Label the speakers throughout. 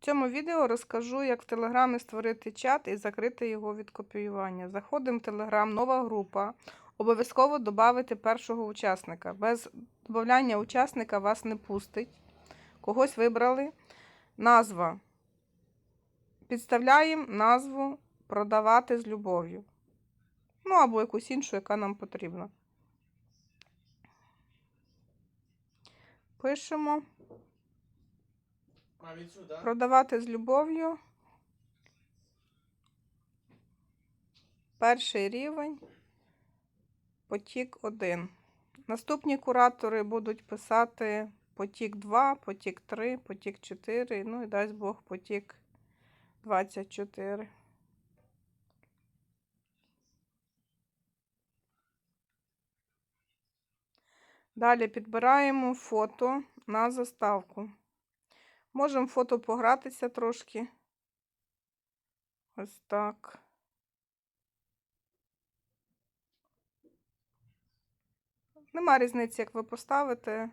Speaker 1: В цьому відео розкажу, як в Телеграмі створити чат і закрити його від копіювання. Заходимо в Телеграм, нова група. Обов'язково додати першого учасника. Без додавання учасника вас не пустить. Когось вибрали. Назва. Підставляємо назву продавати з любов'ю. Ну або якусь іншу, яка нам потрібна. Пишемо. Продавати з любов'ю. Перший рівень. Потік 1. Наступні куратори будуть писати потік 2, потік 3, потік 4, ну і дасть Бог потік 24. Далі підбираємо фото на заставку. Можемо фото погратися трошки. Ось так. Нема різниці, як ви поставите.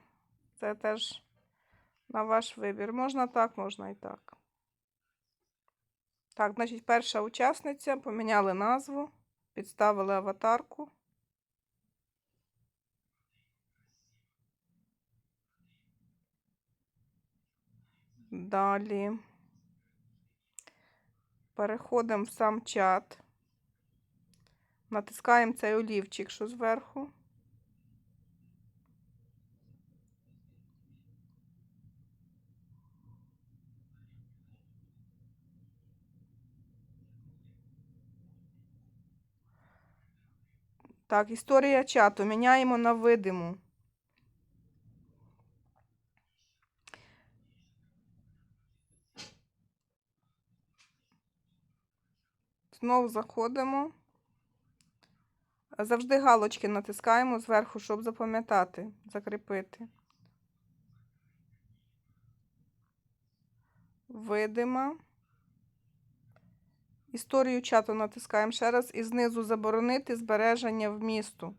Speaker 1: Це теж на ваш вибір. Можна так, можна і так. Так, значить, перша учасниця. Поміняли назву, підставили аватарку. Далі переходимо в сам чат, натискаємо цей олівчик, що зверху. Так, історія чату. Міняємо на видиму. Знову заходимо. Завжди галочки натискаємо зверху, щоб запам'ятати, закріпити. Видима. Історію чату натискаємо ще раз і знизу заборонити збереження вмісту.